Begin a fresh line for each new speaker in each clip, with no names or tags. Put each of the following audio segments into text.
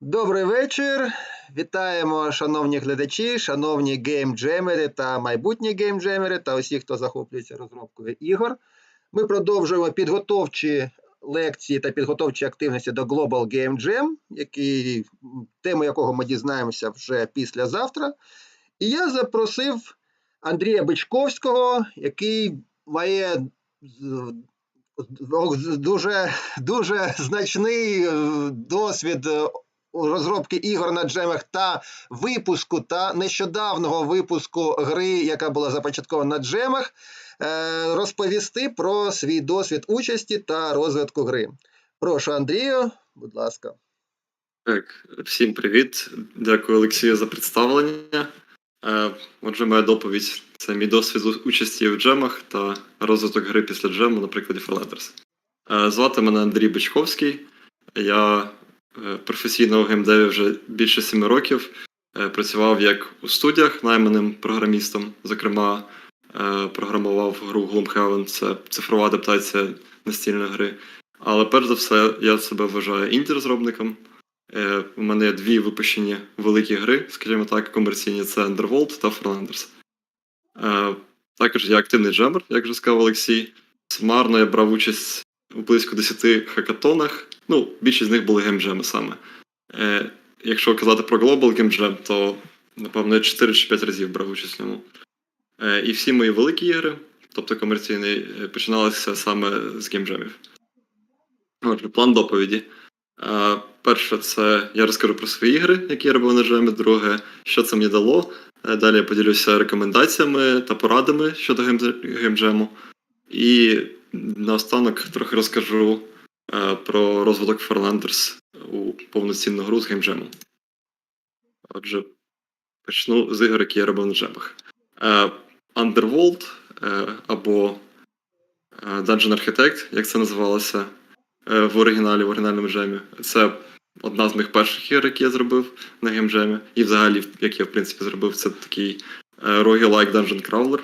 Добрий вечір. Вітаємо, шановні глядачі, шановні геймджемери та майбутні геймджемери та усі, хто захоплюється розробкою ігор. Ми продовжуємо підготовчі лекції та підготовчі активності до Global Game Jam, який, тему якого ми дізнаємося вже післязавтра. І я запросив Андрія Бичковського, який має дуже, дуже значний е, досвід е, розробки ігор на джемах та випуску та нещодавнього випуску гри, яка була започаткована на джемах, е, розповісти про свій досвід участі та розвитку гри. Прошу, Андрію, будь ласка.
Так, всім привіт. Дякую, Олексію, за представлення. Е, Отже, моя доповідь це мій досвід участі в джемах та розвиток гри після джему на прикладі Forlanders. Е, Звати мене Андрій Бичковський. Я професійно у геймдеві вже більше семи років. Е, Працював як у студіях найманим програмістом. Зокрема, е, програмував гру Gloomhaven, це цифрова адаптація настільної гри. Але перш за все, я себе вважаю інді-розробником. Е, у мене є дві випущені великі гри, скажімо так, комерційні це Underworld та Forlanders. Е, також я активний джемер, як вже сказав Олексій. Сумарно я брав участь у близько 10 хакатонах. Ну, більшість з них були геймджеми саме. Е, якщо казати про Global Game Jam, то напевно я 4 чи 5 разів брав участь в ньому. Е, і всі мої великі ігри, тобто комерційні, е, починалися саме з геймджемів. Отже, план доповіді. Е, Перше, це я розкажу про свої ігри, які я робив на джемі. Друге, що це мені дало. Е, Далі я поділюся рекомендаціями та порадами щодо геймдж- геймджему. І наостанок трохи розкажу про розвиток Farlanders у повноцінну гру з геймджемом. Отже, почну з ігор, які я робив на джемах. Е, Underworld е, або е, Dungeon Architect, як це називалося е, в оригіналі, в оригінальному джемі. Це одна з моїх перших ігор, які я зробив на геймджемі. І взагалі, як я в принципі зробив, це такий е, roguelike Dungeon Crawler.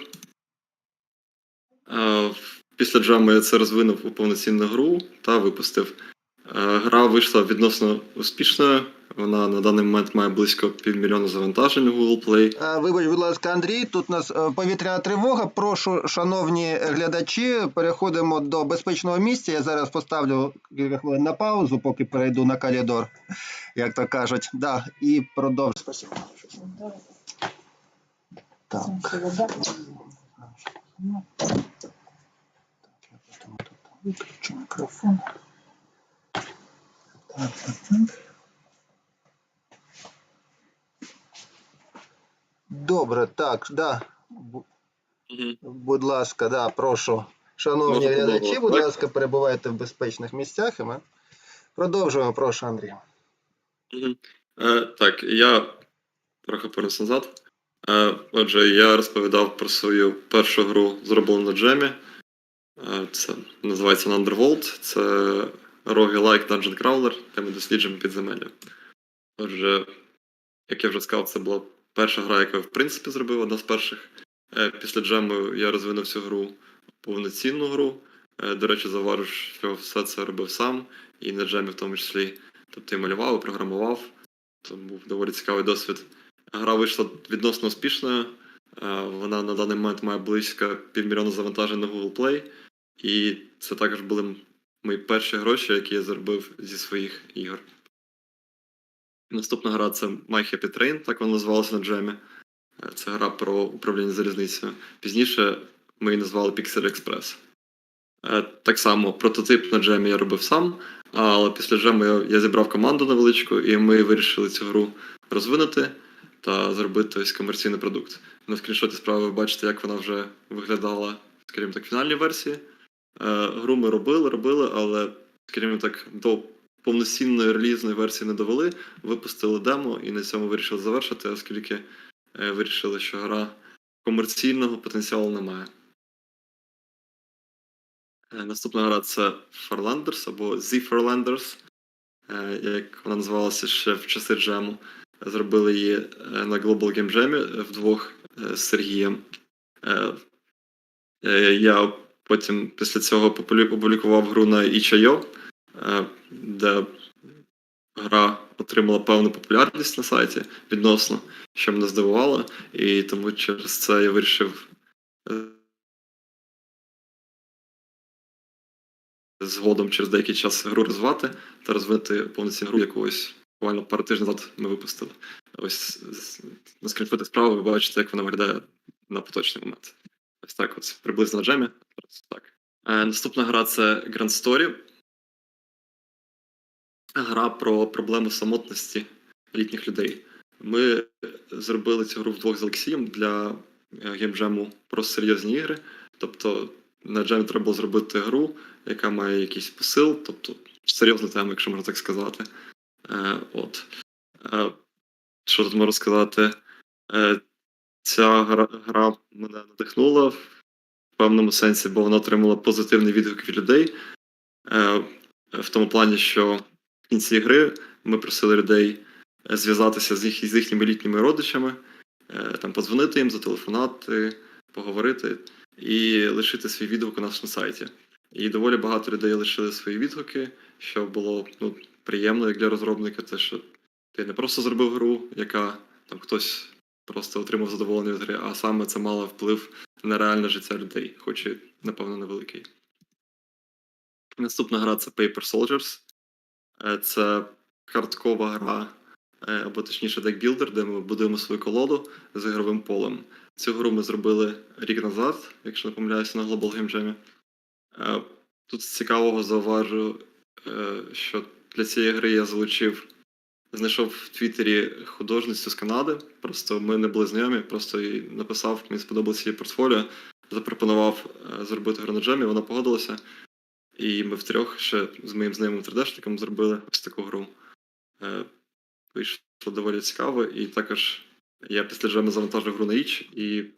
Після джему я це розвинув у повноцінну гру та випустив. Е, Гра вийшла відносно успішною. Вона на даний момент має близько півмільйона завантажень у Google Play.
Вибач, будь ласка, Андрій, тут у нас е, повітряна тривога. Прошу, шановні глядачі, переходимо до безпечного місця. Я зараз поставлю кілька хвилин на паузу, поки перейду на коридор, як то кажуть. Да, і продовжу. Спасибо. Так. Виключу мікрофон. Так, так, так. Добре, так, да. Будь ласка, да, прошу. Шановні глядачі, будь
так?
ласка, перебувайте в безпечних місцях. І ми продовжуємо, прошу, Андрій.
Е, так, я трохи повернусь назад. Е, отже, я розповідав про свою першу гру, зроблену на джемі. Е, це називається Underworld. Це roguelike Dungeon Crawler, де ми досліджуємо підземелля. Отже, як я вже сказав, це була перша гра, яку я в принципі зробив, одна з перших. Е, після джему я розвинув цю гру повноцінну гру. Е, до речі, зауважу, що все це робив сам, і на джемі в тому числі. Тобто я малював, і програмував. Це був доволі цікавий досвід. Гра вийшла відносно успішною. Вона на даний момент має близько півмільйона завантажень на Google Play. І це також були мої перші гроші, які я заробив зі своїх ігор. Наступна гра це My Happy Train, так вона називалася на джемі. Е, Це гра про управління залізницею. Пізніше ми її назвали Pixel Express. Е, Так само прототип на джемі я робив сам, але після джему я, зібрав команду невеличку, і ми вирішили цю гру розвинути та зробити ось комерційний продукт. На скріншоті справи ви бачите, як вона вже виглядала, скажімо так, в фінальній версії. Е, гру ми робили, робили, але, скажімо так, до повноцінної релізної версії не довели, випустили демо і на цьому вирішили завершити, оскільки е, вирішили, що гра комерційного потенціалу не має. Е, Наступна гра це Farlanders або The Farlanders, як вона називалася ще в часи джему. Зробили її на Global Game Jam вдвох з Сергієм. Я потім після цього опублікував гру на itch.io, е, де гра отримала певну популярність на сайті відносно, що мене здивувало, і тому через це я вирішив е, згодом через деякий час гру розвивати та розвинути повноцінну гру якогось буквально пару тижнів назад ми випустили. Ось на справи ви бачите, як вона виглядає на поточний момент. Ось так, от приблизно джемі. Так. Е, наступна гра це Grand Story. Гра про проблему самотності літніх людей. Ми зробили цю гру вдвох з Олексієм для е, геймджему про серйозні ігри. Тобто на джемі треба було зробити гру, яка має якийсь посил, тобто серйозна тема, якщо можна так сказати. Е, от. Е, що тут можу сказати? Е, ця гра, гра мене надихнула в певному сенсі, бо вона отримала позитивний відгук від людей. Е, в тому плані, що в кінці гри ми просили людей е, зв'язатися з, їх, з їхніми літніми родичами, е, там подзвонити їм, зателефонувати, поговорити і лишити свій відгук у нас на сайті. І доволі багато людей лишили свої відгуки, що було ну, приємно як для розробника, те, що ти не просто зробив гру, яка там хтось просто отримав задоволення від гри, а саме це мало вплив на реальне життя людей, хоч і, напевно, невеликий. Наступна гра це Paper Soldiers. Е, Це карткова гра, е, або точніше декбілдер, де ми будуємо свою колоду з ігровим полем. Цю гру ми зробили рік назад, якщо не помиляюся, на Global Game Jam. Е, Тут з цікавого зауважу, що для цієї гри я залучив, знайшов в Твіттері художницю з Канади. Просто ми не були знайомі, просто їй написав, мені сподобалося її портфоліо, запропонував е, зробити гру на джемі, вона погодилася. І ми втрьох ще з моїм знайомим 3D-шником зробили ось таку гру. Е, Вийшло доволі цікаво, і також я після джему завантажив гру на іч, і, в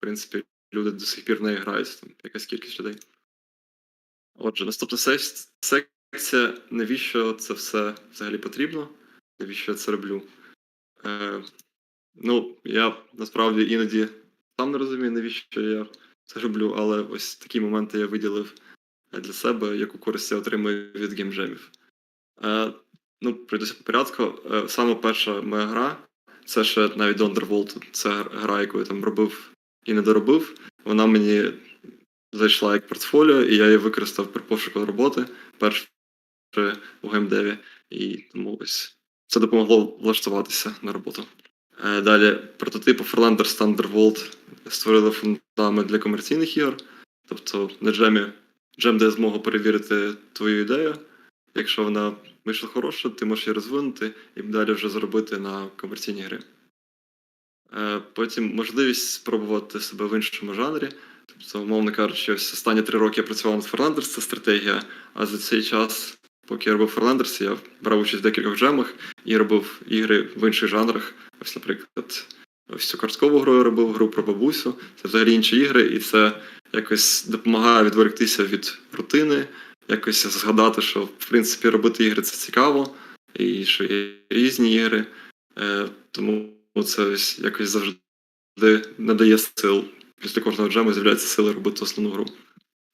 принципі, люди до сих пір в неї грають, там якась кількість людей. Отже, наступна секція, навіщо це все взагалі потрібно? Навіщо я це роблю? Е, ну, я насправді іноді сам не розумію, навіщо я це роблю, але ось такі моменти я виділив е, для себе, яку користь я отримую від геймджемів. Е, ну, пройдуся по порядку. Е, саме перша моя гра, це ще навіть до Underworld, це гра, яку я там робив і не доробив. Вона мені зайшла як портфоліо, і я її використав при пошуку роботи перше у геймдеві. І тому ось це допомогло влаштуватися на роботу. Е, Далі прототипи Forlanders та Underworld створили фундамент для комерційних ігор. Тобто на джемі джем дає змогу перевірити твою ідею. Якщо вона вийшла хороша, ти можеш її розвинути і далі вже зробити на комерційні гри. Е, Потім можливість спробувати себе в іншому жанрі. Тобто, умовно кажучи, ось останні три роки я працював над Forlanders, це стратегія. А за цей час, поки я робив Forlanders, я брав участь в декількох джемах і робив ігри в інших жанрах. Ось, наприклад, ось цю карткову гру я робив, гру про бабусю. Це взагалі інші ігри, і це якось допомагає відволіктися від рутини, якось згадати, що в принципі робити ігри це цікаво, і що є різні ігри. Е, тому це ось якось завжди надає сил. Після кожного джему з'являються сили робити основну гру.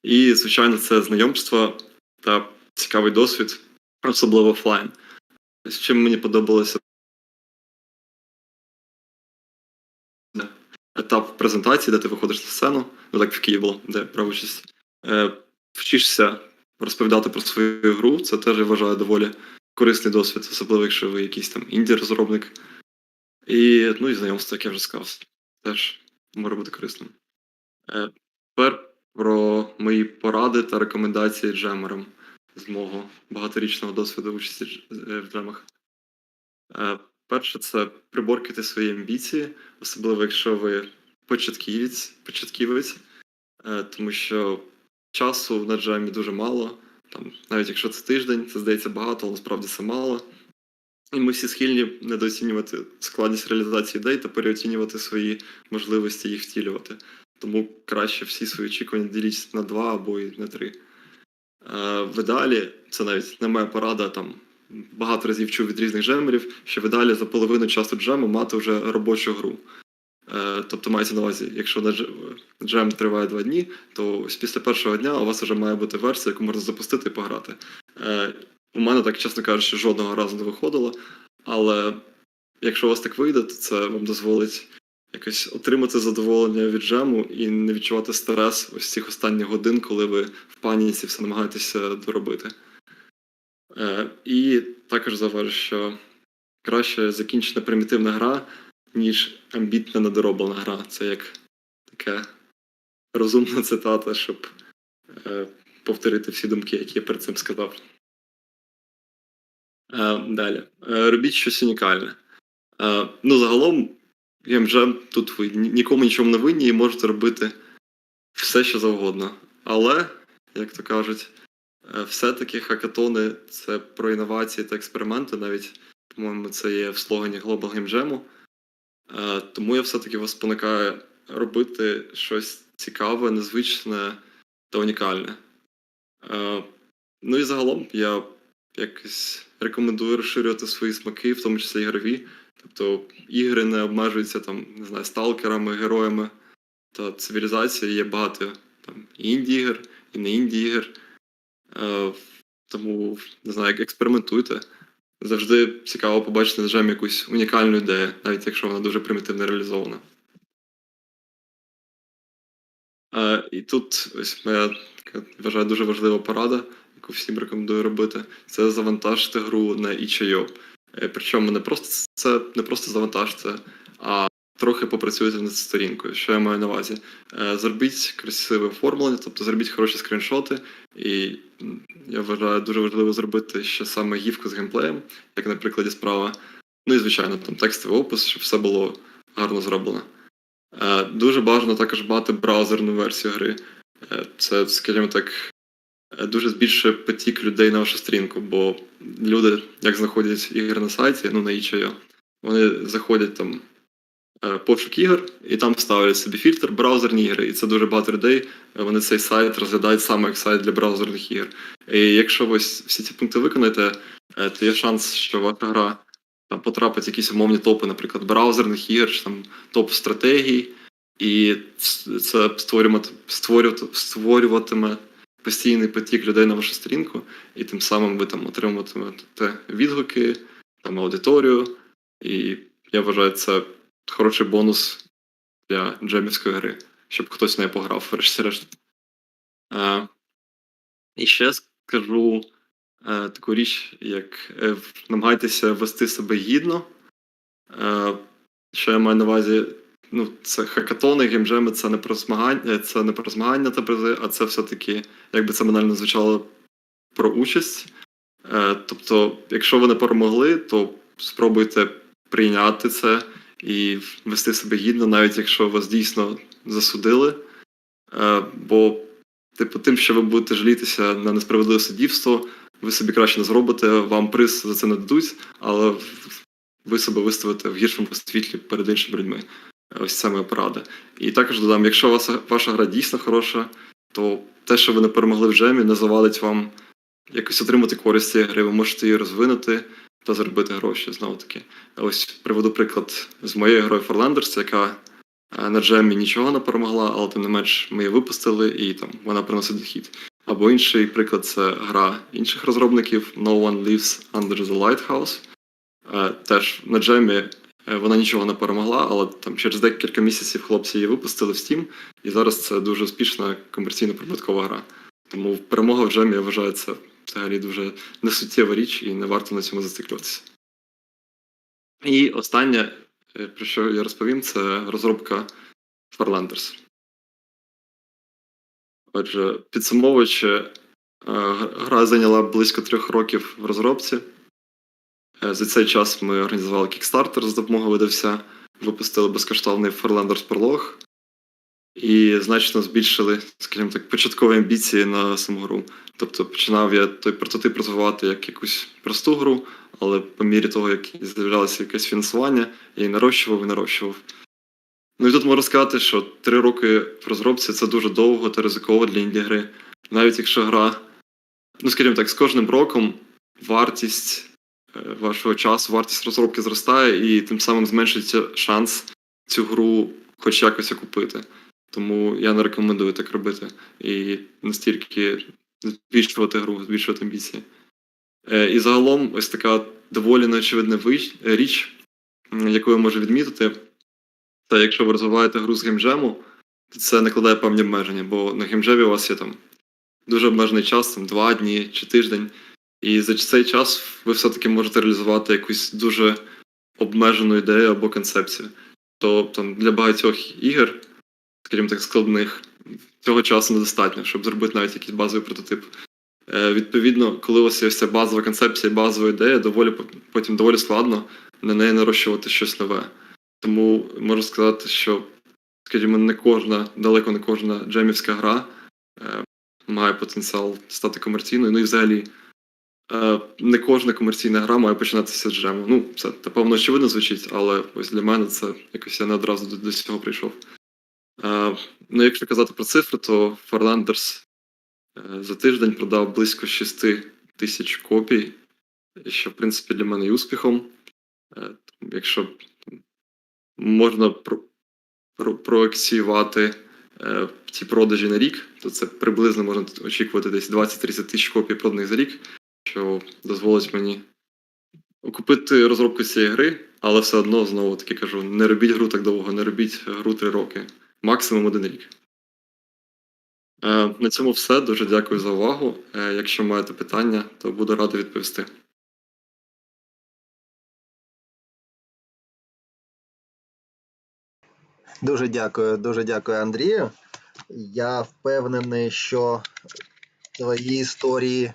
І, звичайно, це знайомство та цікавий досвід, особливо офлайн. З чим мені подобалося етап презентації, де ти виходиш на сцену, ну так в Києві було, де брав участь. Е, вчишся розповідати про свою гру. Це теж я вважаю доволі корисний досвід, особливо якщо ви якийсь там інді-розробник. І, ну, і знайомство, як я вже сказав, теж може бути корисним. Е, тепер про мої поради та рекомендації джемерам з мого багаторічного досвіду участі е, в джемах. Е, перше, це приборкати свої амбіції, особливо якщо ви початківець, початківець е, тому що часу на джемі дуже мало. Там, навіть якщо це тиждень, це здається багато, але насправді це мало. І ми всі схильні недооцінювати складність реалізації ідей та переоцінювати свої можливості їх втілювати. Тому краще всі свої очікування діліть на два або і на три. Е, в ідеалі, це навіть не моя порада, там багато разів чув від різних джемерів, що в ідеалі за половину часу джему мати вже робочу гру. Е, тобто мається на увазі, якщо джем триває два дні, то після першого дня у вас вже має бути версія, яку можна запустити і пограти. Е, у мене так, чесно кажучи, жодного разу не виходило, Але якщо у вас так вийде, то це вам дозволить якось отримати задоволення від джему і не відчувати стрес ось цих останніх годин, коли ви в паніці все намагаєтеся доробити. Е, і також зауважу, що краще закінчена примітивна гра, ніж амбітна недороблена гра. Це як така розумна цитата, щоб е, повторити всі думки, які я перед цим сказав. Е, далі. Е, робіть щось унікальне. Е, ну, загалом, ГМЖ, тут ви нікому нічому не винні і можете робити все, що завгодно. Але, як то кажуть, е, все-таки хакатони це про інновації та експерименти, навіть, по-моєму, це є в слогані Global Game Jam. Е, Тому я все-таки вас спонукаю робити щось цікаве, незвичне та унікальне. Е, Ну і загалом я якось рекомендую розширювати свої смаки, в тому числі ігрові. Тобто ігри не обмежуються там, не знаю, сталкерами, героями та цивілізацією. Є багато там і інді-ігор, і не інді-ігор. Е, тому, не знаю, експериментуйте. Завжди цікаво побачити на джемі якусь унікальну ідею, навіть якщо вона дуже примітивно реалізована. Е, і тут ось моя така, вважаю, дуже важлива порада, яку всім рекомендую робити. Це завантажити гру на itch.io. Е, Причому не просто це не просто завантажте, а трохи попрацюйте над сторінкою. Що я маю на увазі? Е, Зробіть красиве оформлення, тобто зробіть хороші скріншоти. І я вважаю дуже важливо зробити ще саме гівку з геймплеєм, як на прикладі справа. Ну і звичайно, там текстовий опис, щоб все було гарно зроблено. Е, Дуже бажано також мати браузерну версію гри. Це, скажімо так, дуже збільшує потік людей на вашу сторінку, бо люди, як знаходять ігри на сайті, ну на itch.io, вони заходять там е, пошук ігор і там ставлять собі фільтр браузерні ігри. І це дуже багато людей. е, Вони цей сайт розглядають саме як сайт для браузерних ігор. І якщо ви всі ці пункти виконаєте, е, то є шанс, що ваша гра там потрапить якісь умовні топи, наприклад, браузерних ігор, чи там топ стратегій, і це створювати, створювати, створюватиме постійний потік людей на вашу сторінку, і тим самим ви там отримуватимете відгуки, там аудиторію. І я вважаю, це хороший бонус для джемівської гри, щоб хтось в неї пограв, врешті-решт. Е, і ще скажу е, таку річ, як е, намагайтеся вести себе гідно. Е, що я маю на увазі, ну, це хакатони, геймджеми, це не про змагання, це не про змагання та призи, а це все-таки, як би це банально звучало, про участь. Е, тобто, якщо ви не перемогли, то спробуйте прийняти це і вести себе гідно, навіть якщо вас дійсно засудили. Е, бо, типу, тим, що ви будете жалітися на несправедливе суддівство, ви собі краще не зробите, вам приз за це не дадуть, але ви себе виставите в гіршому світлі перед іншими людьми. Ось моя порада. І також додам, якщо ваша, ваша гра дійсно хороша, то те, що ви не перемогли в джемі, не завадить вам якось отримати користь цієї гри, ви можете її розвинути та заробити гроші знову таки. Ось приведу приклад з моєю грою Farlanders, яка е, на джемі нічого не перемогла, але тим не менш ми її випустили і там вона приносить дохід. Або інший приклад це гра інших розробників No One Lives Under the Lighthouse. Е, Теж на джемі вона нічого не перемогла, але там через декілька місяців хлопці її випустили в Steam, і зараз це дуже успішна комерційно прибуткова гра. Тому перемога в джемі, я вважаю, це взагалі дуже несуттєва річ і не варто на цьому зациклюватися. І останнє, е, про що я розповім, це розробка Farlanders. Отже, підсумовуючи, е, гра зайняла близько трьох років в розробці. Е, За цей час ми організували Kickstarter з допомогою видавця, випустили безкоштовний Farlanders Prolog і значно збільшили, скажімо так, початкові амбіції на саму гру. Тобто починав я той прототип розвивати як якусь просту гру, але по мірі того, як з'являлося якесь фінансування, я її нарощував і нарощував. Ну і тут можу сказати, що три роки в розробці це дуже довго та ризиково для інді-гри. Навіть якщо гра, ну скажімо так, з кожним роком вартість вашого часу, вартість розробки зростає, і тим самим зменшується шанс цю гру хоч якось окупити. Тому я не рекомендую так робити і настільки збільшувати гру, збільшувати амбіції. Е, І загалом, ось така доволі неочевидна річ, яку я можу відмітити, це якщо ви розвиваєте гру з геймджему, то це накладає певні обмеження, бо на геймджемі у вас є там дуже обмежений час, там два дні чи тиждень. І за цей час ви все-таки можете реалізувати якусь дуже обмежену ідею або концепцію. То там для багатьох ігор, скажімо так, складних, цього часу недостатньо, щоб зробити навіть якийсь базовий прототип. Е, відповідно, коли у вас є вся базова концепція, базова ідея, доволі потім доволі складно на неї нарощувати щось нове. Тому можу сказати, що, скажімо, не кожна, далеко не кожна джемівська гра е, має потенціал стати комерційною. Ну і взагалі, не кожна комерційна гра має починатися з джему. Ну, це напевно очевидно звучить, але ось для мене це якось я не одразу до, до цього прийшов. Е, ну, якщо казати про цифри, то е, за тиждень продав близько 6 тисяч копій, що в принципі для мене є успіхом. Е, Якщо можна про, про, проекціювати е, ті продажі на рік, то це приблизно можна очікувати десь 20-30 тисяч копій проданих за рік, що дозволить мені окупити розробку цієї гри, але все одно знову таки кажу: не робіть гру так довго, не робіть гру 3 роки, максимум один рік. Е, На цьому все. Дуже дякую за увагу. Е, Якщо маєте питання, то буду радий відповісти.
Дуже дякую, дуже дякую, Андрію. Я впевнений, що твої історії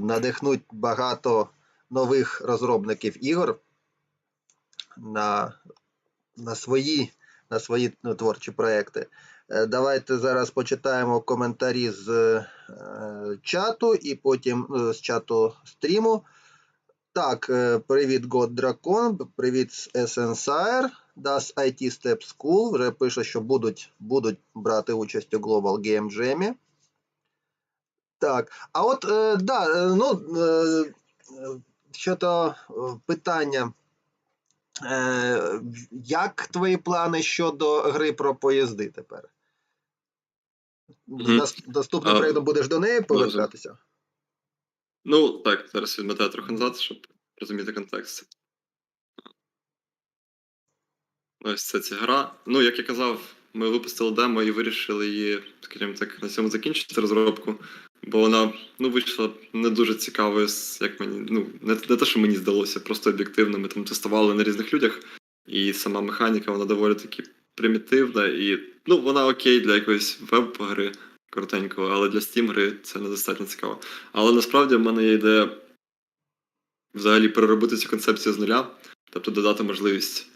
надихнуть багато нових розробників ігор на, на свої, на свої ну, творчі проекти. Е, Давайте зараз почитаємо коментарі з е, чату і потім е, з чату стріму. Так, е, привіт, God Dragon, привіт, SNSR. Das IT Step School вже пише, що будуть, будуть брати участь у Global Game Jam. Так, а от, е, да, е, ну, е, щодо е, питання, е, як твої плани щодо гри про поїзди тепер? Наступним
А,
проєктом будеш до неї повертатися?
Ну, так, зараз відмотаю трохи назад, щоб розуміти контекст. Ось це ця гра. Ну, як я казав, ми випустили демо і вирішили її, скажімо так, на цьому закінчити розробку, бо вона ну, вийшла не дуже цікавою, як мені. Ну, не, не те, що мені здалося, просто об'єктивно. Ми там тестували на різних людях, і сама механіка, вона доволі таки примітивна, і ну, вона окей для якоїсь веб-гри коротенького, але для Steam гри це недостатньо цікаво. Але насправді в мене є ідея взагалі переробити цю концепцію з нуля, тобто додати можливість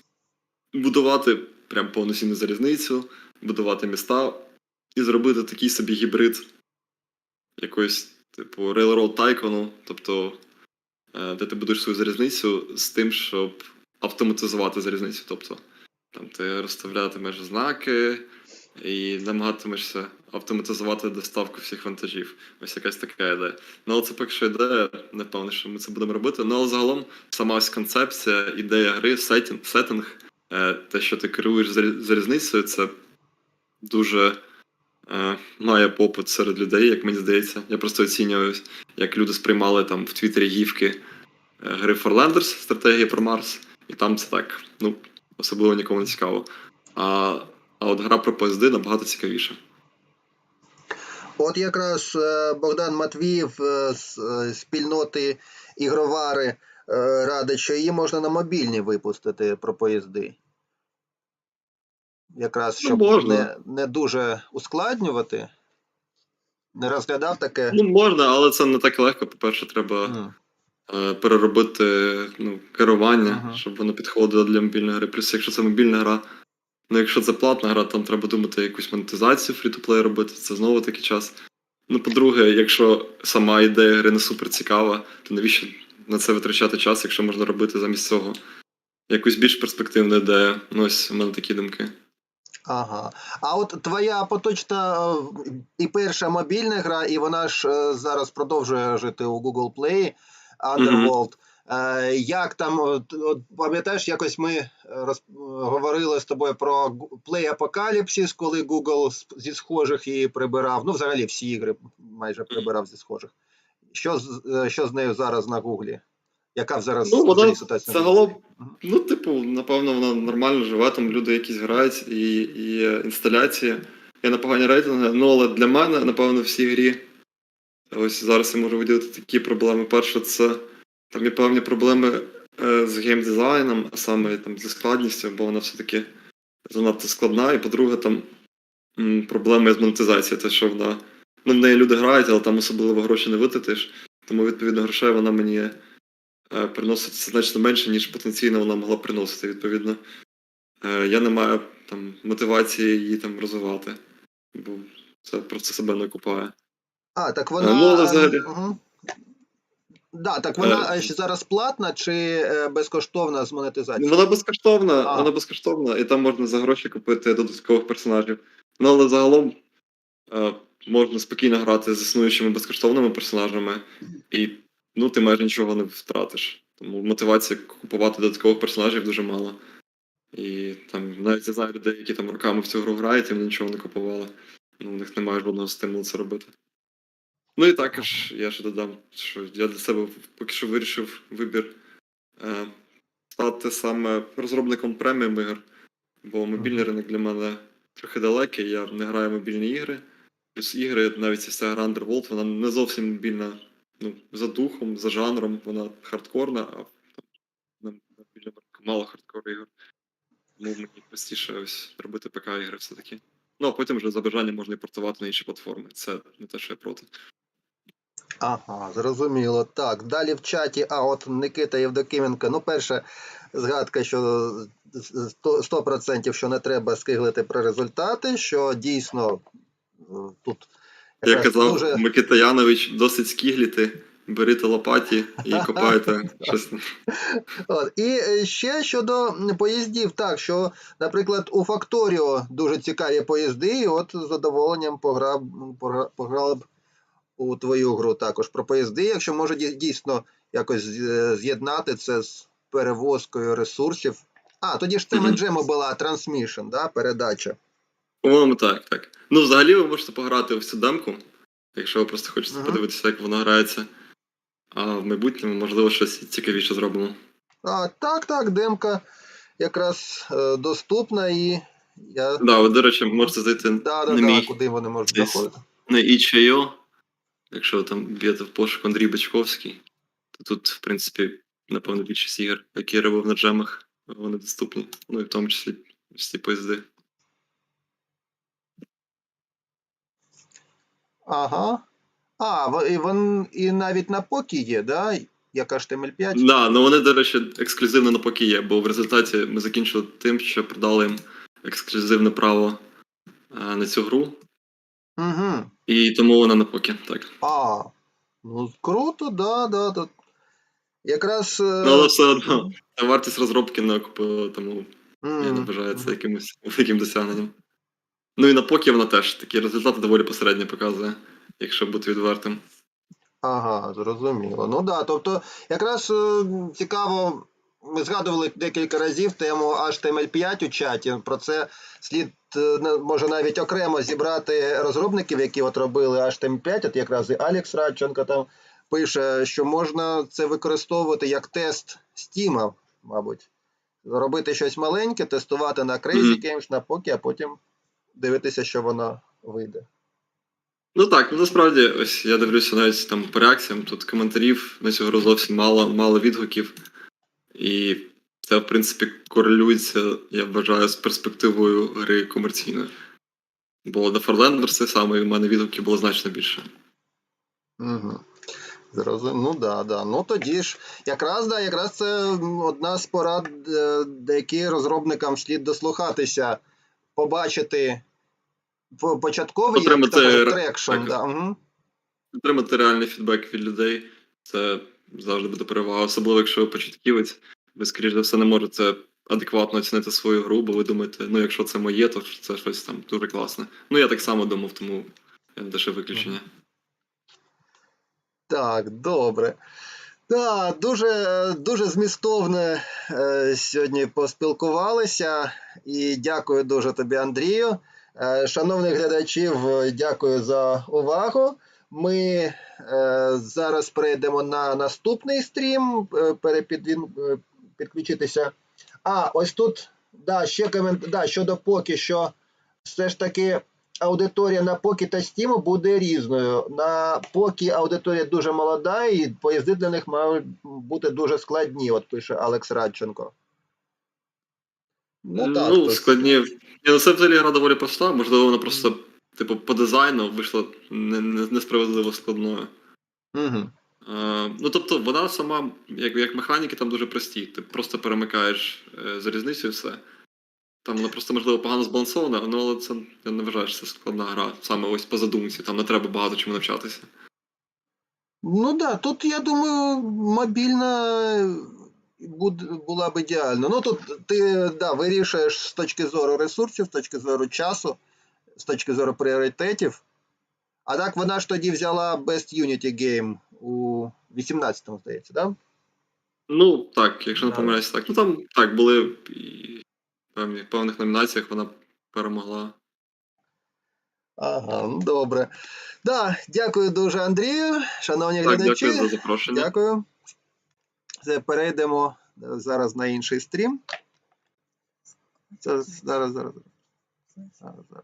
будувати прям повноцінну залізницю, будувати міста і зробити такий собі гібрид якоїсь, типу, Railroad Tycoon, тобто, е, де ти будуєш свою залізницю з тим, щоб автоматизувати залізницю. Тобто, там ти розставлятимеш знаки і намагатимешся автоматизувати доставку всіх вантажів. Ось якась така ідея. Ну, але це поки що ідея, не що ми це будемо робити. Ну, але загалом сама ось концепція, ідея гри, сеттинг, е, те, що ти керуєш залізницею, це дуже має попит серед людей, як мені здається. Я просто оцінюю, як люди сприймали там в Твіттері гівки е, гри Forlanders, стратегія про Марс, і там це так, ну, особливо нікому не цікаво. А, а от гра про поїзди набагато цікавіша.
От якраз е, Богдан Матвіїв е, з е, спільноти ігровари е, радить, що її можна на мобільні випустити про поїзди. Якраз
Ну,
щоб
можна.
не, не дуже ускладнювати. Не розглядав таке.
Ну, можна, але це не так легко. По-перше, треба
М.
е, переробити ну, керування,
Ага.
щоб воно підходило для мобільної гри. Плюс, якщо це мобільна гра, ну якщо це платна гра, там треба думати якусь монетизацію фрі-то-плей робити, це знову таки час. Ну, по-друге, якщо сама ідея гри не супер цікава, то навіщо на це витрачати час, якщо можна робити замість цього якусь більш перспективну ідею. Ну, ось у мене такі думки.
Ага. А от твоя поточна е, і перша мобільна гра, і вона ж е, зараз продовжує жити у Google Play Underworld. Е, Як там, пам'ятаєш, якось ми роз, говорили з тобою про Play Apocalypse, коли Google зі схожих її прибирав. Ну, взагалі всі ігри майже прибирав зі схожих. Що що з нею зараз на Гуглі? Яка зараз
Ну, вона
ситуація?
загалом, ну, типу, напевно, вона нормально живе, там люди якісь грають і, і є інсталяції. Є непогані рейтинги. Ну, але для мене, напевно, в цій грі. Ось зараз я можу виділити такі проблеми. Перше, це там є певні проблеми е, з геймдизайном, а саме там зі складністю, бо вона все-таки занадто складна. І по-друге, там м, проблеми з монетизацією, те, що вона. Ну, в неї люди грають, але там особливо гроші не витратиш. Тому, відповідно, грошей вона мені е, приносить значно менше, ніж потенційно вона могла приносити. Відповідно, е, я не маю там мотивації її там розвивати, бо це просто себе не окупає.
А, так вона.
ну, але взагалі-
Угу. Да, так вона
Е,
е, ще зараз платна чи е, безкоштовна з монетизацією?
Вона безкоштовна,
А.
вона безкоштовна, і там можна за гроші купити додаткових персонажів. Ну але загалом е, можна спокійно грати з існуючими безкоштовними персонажами, і ну, ти майже нічого не втратиш. Тому мотивації купувати додаткових персонажів дуже мало. І там навіть я знаю людей, які там роками в цю гру грають, і вони нічого не купували. Ну, у них немає жодного стимулу це робити. Ну і також я ще додам, що я для себе поки що вирішив вибір е, стати саме розробником преміум ігор, бо мобільний ринок для мене трохи далекий, я не граю в мобільні ігри. Плюс ігри, навіть ця гра Underworld, вона не зовсім мобільна ну, за духом, за жанром, вона хардкорна, а там, на мало хардкор ігор. Тому мені простіше ось робити ПК-ігри все-таки. Ну, а потім вже за бажанням можна і портувати на інші платформи. Це не те, що я проти.
Ага, зрозуміло. Так, далі в чаті, а от Никита Євдокименко. Ну, перша згадка, що 100% що не треба скиглити про результати, що дійсно е, тут
Як казав
дуже-
Микита Янович, досить скігліти, берите лопаті і копайте щось.
От. І е, ще щодо поїздів, так, що, наприклад, у Факторіо дуже цікаві поїзди, і от з задоволенням пограв, погра- пограв б у твою гру також про поїзди, якщо може дійсно якось е, з'єднати це з перевозкою ресурсів. А, тоді ж це. Меджемо була Transmission, да, передача.
По-моєму, так, так. Ну, взагалі, ви можете пограти в цю демку, якщо ви просто хочете
Ага.
подивитися, як вона грається. А в майбутньому, можливо, щось цікавіше зробимо.
А, так, так, демка якраз е, доступна і я.
Да, ви, до речі, можете зайти
Да, да,
на
да,
мій
куди вони можуть
десь.
заходити.
на itch.io, якщо ви там б'єте в пошук Андрій Бачковський, то тут, в принципі, напевно, більшість ігор, які я робив на джемах, вони доступні. Ну і в тому числі ці поїзди.
Ага. А, і, вон, і навіть на покі є, да? Як HTML5?
Да, ну вони, до речі, ексклюзивно на поки є, бо в результаті ми закінчили тим, що продали їм ексклюзивне право е, на цю гру,
Угу.
і тому вона на поки, так.
А, ну круто, да, да. да. Якраз. е,
Ну, але все одно вартість розробки не окупила, тому я не
м,
вважаю це якимось великим досягненням. Ну і на поки вона теж такі результати доволі посередньо показує, якщо бути відвертим.
Ага, зрозуміло. Ну да, тобто, якраз е, цікаво, ми згадували декілька разів тему HTML5 у чаті. Про це слід е, може навіть окремо зібрати розробників, які от робили HTML5, от якраз і Алекс Радченко там пише, що можна це використовувати як тест Steam, мабуть. Робити щось маленьке, тестувати на Crazy. Games, на Poki, а потім дивитися, що воно вийде.
Ну так, ну насправді, ось я дивлюся навіть там по реакціям, тут коментарів на цю гру зовсім мало, мало відгуків. І це, в принципі, корелюється, я вважаю, з перспективою гри комерційної. Бо Farlanders це саме, і в мене відгуків було значно більше.
Угу. Зрозум... Ну да, да. Ну тоді ж якраз да, якраз це одна з порад, е, деякі розробникам слід дослухатися, побачити по- початковий кажуть, трекшн.
так.
Да. Угу.
Отримати реальний фідбек від людей це завжди буде перевага, особливо якщо ви початківець, ви, скоріш за все, не можете адекватно оцінити свою гру, бо ви думаєте, ну якщо це моє, то це щось там дуже класне. Ну я так само думав, тому я не лише виключення.
Так, добре. Так, дуже, дуже змістовно е, сьогодні поспілкувалися. І дякую дуже тобі, Андрію. Е, шановних глядачів, дякую за увагу. Ми е, зараз перейдемо на наступний стрім, підключитися. А, ось тут, да, ще комент, да, щодо поки що, все ж таки аудиторія на покі та стіму буде різною. На покі аудиторія дуже молода, і поїзди для них мають бути дуже складні, от пише Алекс Радченко.
Ну,
так, то-
складні. Ні, ну це взагалі гра доволі проста, можливо, вона просто, типу, по дизайну вийшла не, не, несправедливо складною.
Мгм.
Е, ну, тобто, вона сама, як, як механіки, там дуже прості. Ти просто перемикаєш е, залізницю і все. Там вона просто, можливо, погано збалансована, ну, але це я не вважаю, що це складна гра. Саме ось по задумці, там не треба багато чому навчатися.
Ну да, тут я думаю, мобільна була б ідеально. Ну тут ти да, вирішуєш з точки зору ресурсів, з точки зору часу, з точки зору пріоритетів. А так вона ж тоді взяла Best Unity Game у 18-му, здається, да?
Ну, так, якщо не
Да.
помиляюсь, так. Ну там так, були певні, в певних номінаціях вона перемогла.
Ага, ну, добре. Да, дякую дуже, Андрію. Шановні
Так,
глядачі.
дякую за запрошення.
Дякую. Це перейдемо е, зараз на інший стрім. Це зараз, зараз. Зараз, зараз.